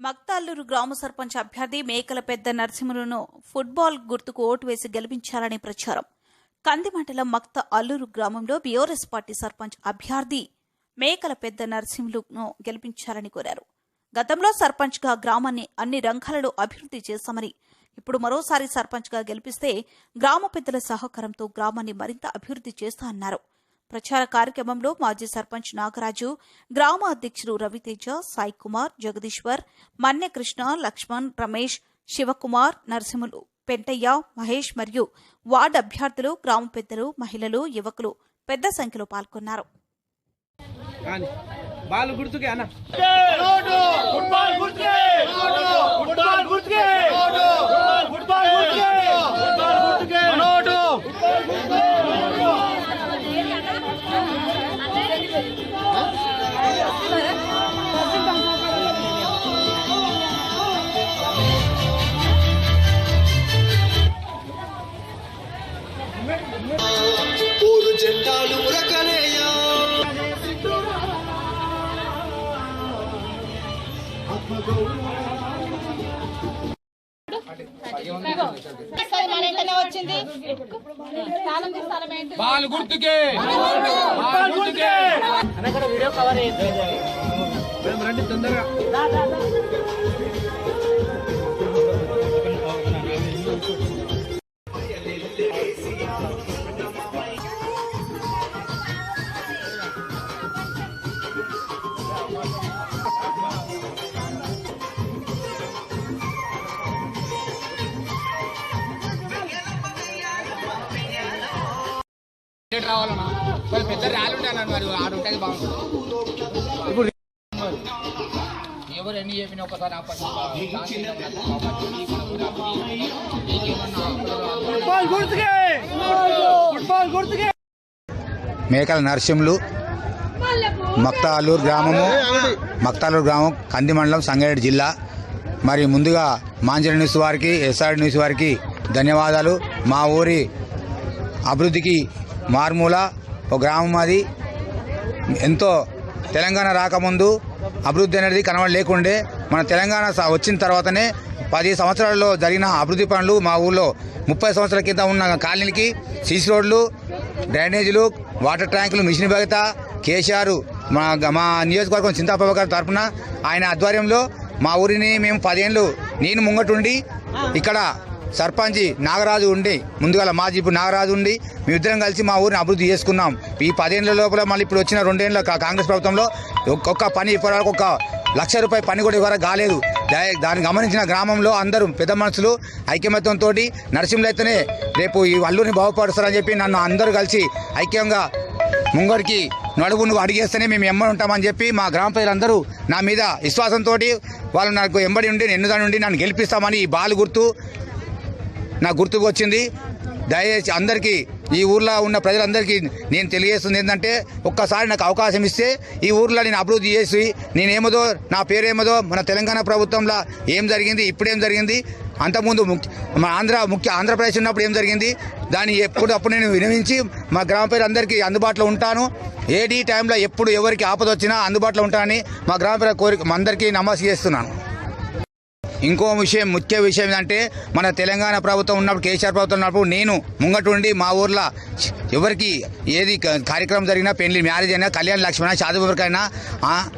మక్తాల్లూరు గ్రామ సర్పంచ్ అభ్యర్థి మేకల పెద్ద నరసింహులను ఫుట్బాల్ గుర్తుకు ఓటు వేసి గెలిపించాలని ప్రచారం. కంది మండలం మక్త అల్లూరు గ్రామంలో బీఆర్ఎస్ పార్టీ సర్పంచ్ అభ్యర్థి మేకల పెద్ద నరసింహులను గెలిపించాలని కోరారు. గతంలో సర్పంచ్గా గ్రామాన్ని అన్ని రంగాలలో అభివృద్ధి చేశామని ఇప్పుడు మరోసారి సర్పంచ్గా గెలిపిస్తే గ్రామ పెద్దల సహకారంతో గ్రామాన్ని మరింత అభివృద్ధి చేస్తా అన్నారు. ప్రచార కార్యక్రమంలో మాజీ సర్పంచ్ నాగరాజు గ్రామ అధ్యక్షులు రవితేజ సాయి కుమార్ జగదీశ్వర్ మన్నె కృష్ణ లక్ష్మణ్ రమేష్ శివకుమార్ నరసింహులు పెంటయ్య మహేష్ మరియు వార్డు అభ్యర్థులు గ్రామ పెద్దలు మహిళలు యువకులు పెద్ద సంఖ్యలో పాల్గొన్నారు. కానీ బాలు గుర్తుకే అన్న. ఫుట్బాల్ గుర్తుకే! ఫుట్బాల్ గుర్తుకే! ఫుట్బాల్ గుర్తుకే! ఫుట్బాల్ వచ్చింది బాలు గుర్తుకే. బాలు గుర్తుకే. మేడం రండి తొందరగా. టికెట్ రావాలన్నా పెద్ద ర్యాలీ ఉంటాను మరి ఆడ ఉంటుంది బాగుంటుంది ఇప్పుడు ఎవరు ఎన్ని చెప్పిన ఒకసారి ఫుట్బాల్ గుర్తుకే! ఫుట్బాల్ గుర్తుకే! మేకల నరసింహులు మక్తాలూరు గ్రామము మక్తాలూరు గ్రామం కంది మండలం సంగారెడ్డి జిల్లా. మరి ముందుగా మాంజల న్యూస్ వారికి ఎస్ఆర్ న్యూస్ వారికి ధన్యవాదాలు. మా ఊరి అభివృద్ధికి మార్మూల ఒక గ్రామం అది. ఎంతో తెలంగాణ రాకముందు అభివృద్ధి అనేది కనబడలేకుండే మన తెలంగాణ స- వచ్చిన తర్వాతనే పది సంవత్సరాల్లో జరిగిన అభివృద్ధి పనులు మా ఊళ్ళో ముప్పై సంవత్సరాల కింద ఉన్న కాలనీకి సీసీ రోడ్లు డ్రైనేజీలు వాటర్ ట్యాంకులు మిషన్ భగత కేసీఆర్ మా మా నియోజకవర్గం చింతాపవ గారి తరఫున ఆయన ఆధ్వర్యంలో మా ఊరిని మేము పదేళ్ళు నేను ముంగటుండి ఇక్కడ సర్పంచ్ నాగరాజు ఉండి ముందుగా మాజీ ఇప్పుడు నాగరాజు ఉండి మేమిద్దరం కలిసి మా ఊరిని అభివృద్ధి చేసుకున్నాం. ఈ పదేళ్ళ లోపల మళ్ళీ ఇప్పుడు వచ్చిన రెండేళ్ళ కా- కాంగ్రెస్ ప్రభుత్వంలో ఒక్కొక్క పని ఇప్పటివరకు ఒక లక్ష రూపాయ పని కూడా ఇవ్వరా కాలేదు. దాన్ని గమనించిన గ్రామంలో అందరూ పెద్ద మనుషులు ఐక్యమత్యంతో నరసింహులు అయితేనే రేపు ఈ అల్లూరిని బాగుపరుస్తారని చెప్పి నన్ను అందరూ కలిసి ఐక్యంగా ముంగడికి నడువు నువ్వు అడిగేస్తేనే మేము ఎంబడి ఉంటామని చెప్పి మా గ్రామ ప్రజలందరూ నా మీద విశ్వాసంతో వాళ్ళు నాకు ఎంబడి ఉండి ఎన్నుదాని నుండి నన్ను గెలిపిస్తామని ఈ బాలు గుర్తు నాకు గుర్తుకు వచ్చింది. దయచేసి అందరికీ ఈ ఊర్లో ఉన్న ప్రజలందరికీ నేను తెలియజేస్తుంది ఏంటంటే ఒక్కసారి నాకు అవకాశం ఇస్తే ఈ ఊర్లో నేను అభివృద్ధి చేసి నేనేమదో నా పేరేమదో మన తెలంగాణ ప్రభుత్వంలో ఏం జరిగింది ఇప్పుడేం జరిగింది అంతకుముందు ముఖ్య మన ఆంధ్ర ముఖ్య ఆంధ్రప్రదేశ్ ఉన్నప్పుడు ఏం జరిగింది దాన్ని ఎప్పుడు అప్పుడు నేను వినవించి మా గ్రామ ప్రజలందరికీ అందుబాటులో ఉంటాను. ఏడీ టైంలో ఎప్పుడు ఎవరికి ఆపద వచ్చినా అందుబాటులో ఉంటానని మా గ్రామ పేరు కోరిక అందరికీ నమస్కరిస్తున్నాను. ఇంకో విషయం ముఖ్య విషయం ఏంటంటే మన తెలంగాణ ప్రభుత్వం ఉన్నప్పుడు కేసీఆర్ ప్రభుత్వం ఉన్నప్పుడు నేను ముంగటుండి మా ఊర్లో ఎవరికి ఏది క- కార్యక్రమం జరిగినా పెళ్ళి మ్యారేజ్ అయినా కళ్యాణ లక్ష్మణ చదువుకైనా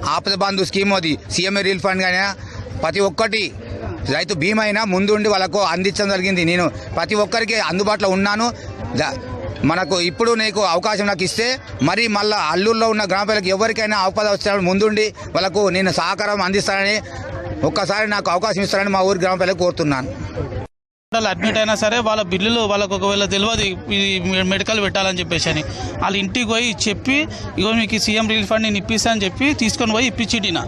ఆపద బంధు స్కీమ్ అది సీఎం రిలీఫ్ ఫండ్ అయినా ప్రతి ఒక్కటి రైతు బీమా అయినా ముందుండి వాళ్ళకు అందించడం జరిగింది. నేను ప్రతి ఒక్కరికి అందుబాటులో ఉన్నాను. మనకు ఇప్పుడు నీకు అవకాశం నాకు ఇస్తే మరి మళ్ళా అల్లూరులో ఉన్న గ్రామ ప్రజలకు ఎవరికైనా ఆపద వచ్చినప్పుడు ముందుండి వాళ్ళకు నేను సహకారం అందిస్తానని ఒక్కసారి నాకు అవకాశం ఇస్తారని మా ఊరి గ్రామ ప్రజలకు కోరుతున్నాను. హాస్పిటల్ అడ్మిట్ అయినా సరే వాళ్ళ బిల్లులు వాళ్ళకు ఒకవేళ తెలియదు ఇది మెడికల్ పెట్టాలని చెప్పేసి అని. వాళ్ళ ఇంటికి పోయి చెప్పి ఇగో మీకు సీఎం రిలీఫ్ ఫండ్ నేను ఇప్పిస్తా అని చెప్పి తీసుకొని పోయి ఇప్పించిడిన.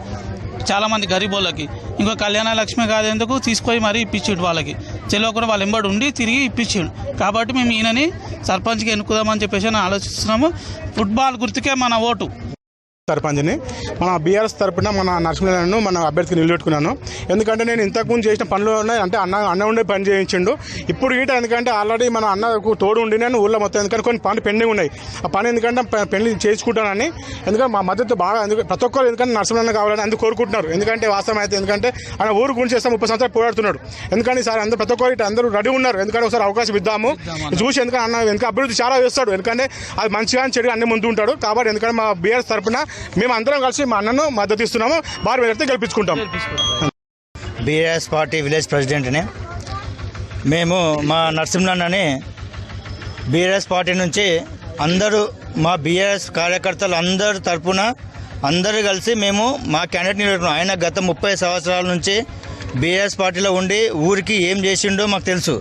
చాలామంది గరీబ్ వాళ్ళకి. ఇంకో కళ్యాణ లక్ష్మి కాదేందుకు తీసుకొని మరీ ఇప్పించిండు వాళ్ళకి. తెలియకుండా వాళ్ళ ఎంబడి ఉండి తిరిగి ఇప్పించిండు. కాబట్టి మేము ఈయనని సర్పంచ్కి ఎన్నుకుదామని చెప్పేసి అని ఆలోచిస్తున్నాము. ఫుట్బాల్ గుర్తుకే మన ఓటు. సర్పంచ్ని మన బీఆర్ఎస్ తరపున మన నరసింహను మన అభ్యర్థికి నిలబెట్టుకున్నాను. ఎందుకంటే నేను ఇంతకుముందు చేసిన పనులు ఉన్నాయి అంటే అన్న అన్న ఉండే పని చేయించిండు. ఇప్పుడు ఈట ఎందుకంటే ఆల్రెడీ మన అన్నకు తోడు ఉండి నేను ఊళ్ళో మొత్తం ఎందుకంటే కొన్ని పనులు పెండింగ్ ఉన్నాయి. ఆ పని ఎందుకంటే పెళ్ళి చేసుకుంటానని ఎందుకంటే మా మద్దతు బాగా ఎందుకు ప్రతి ఒక్కరు ఎందుకంటే నరసింహన్న కావాలని అందుకు కోరుకుంటున్నారు. ఎందుకంటే వాస్తవం అయితే ఎందుకంటే ఆయన ఊరు గురించి చేస్తే ముప్పై సంవత్సరాలు పోరాడుతున్నాడు. ఎందుకంటే సార్ అందరూ ప్రతి ఒక్కరు ఇటు అందరూ రెడీ ఉన్నారు. ఎందుకంటే ఒకసారి అవకాశం ఇద్దాము. చూసి ఎందుకంటే అన్న వెనక అభివృద్ధి చాలా చేస్తాడు. ఎందుకంటే అది మంచిగా చెడు అన్ని ముందు ఉంటాడు. కాబట్టి ఎందుకంటే మా బీఆర్ఎస్ తరపున మేము అందరం కలిసి మా అన్నను మద్దతు ఇస్తున్నాము. భారీ మెజార్టీతో గెలిపించుకుంటాం. బీఆర్ఎస్ పార్టీ విలేజ్ ప్రెసిడెంట్ని. మేము మా నరసింహన్నని బీఆర్ఎస్ పార్టీ నుంచి అందరూ మా బీఆర్ఎస్ కార్యకర్తలు అందరు తరపున అందరూ కలిసి మేము మా క్యాండిడేట్ నిలబెట్టుకున్నాం. ఆయన గత ముప్పై సంవత్సరాల నుంచి బీఆర్ఎస్ పార్టీలో ఉండి ఊరికి ఏం చేసిండో మాకు తెలుసు.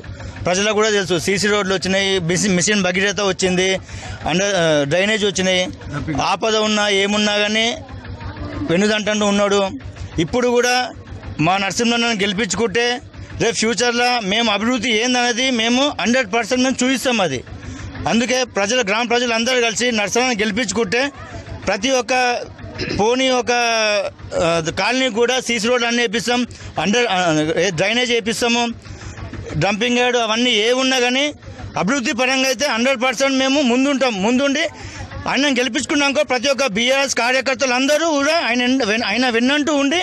ప్రజలకు కూడా తెలుసు. సీసీ రోడ్లు వచ్చినాయి మిషన్ మిషన్ భగీరథ వచ్చింది అండర్ డ్రైనేజ్ వచ్చినాయి. ఆపద ఉన్నా ఏమున్నా కానీ వెన్నుదంటూ ఉన్నాడు. ఇప్పుడు కూడా మా నరసింహన్నను గెలిపించుకుంటే రేపు ఫ్యూచర్లో మేము అభివృద్ధి ఏందనేది మేము హండ్రెడ్ పర్సెంట్ మేము చూపిస్తాం అది. అందుకే ప్రజలు గ్రామ ప్రజలు అందరూ కలిసి నరసింహను గెలిపించుకుంటే ప్రతి ఒక్క పోనీ ఒక కాలనీ కూడా సీసీ రోడ్లు అన్నీ వేపిస్తాం అండర్ డ్రైనేజ్ వేపిస్తాము డంపింగ్ యార్డ్ అవన్నీ ఏ ఉన్నా కానీ అభివృద్ధి పరంగా అయితే హండ్రెడ్ పర్సెంట్ మేము ముందుంటాం. ముందుండి ఆయన గెలిపించుకున్నాక ప్రతి ఒక్క బీఆర్ఎస్ కార్యకర్తలు అందరూ కూడా ఆయన ఆయన విన్నంటూ ఉండి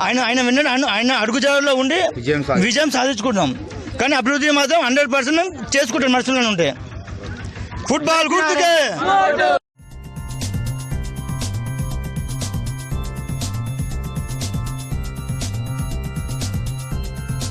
ఆయన ఆయన విన్న ఆయన- అడుగుజాడలో ఉండి విజయం సాధి- విజయం సాధించుకుంటాం. కానీ అభివృద్ధి మాత్రం హండ్రెడ్ పర్సెంట్ చేసుకుంటాం నడుస్తున్నాను ఉంటే. ఫుట్బాల్ గుర్తుకే!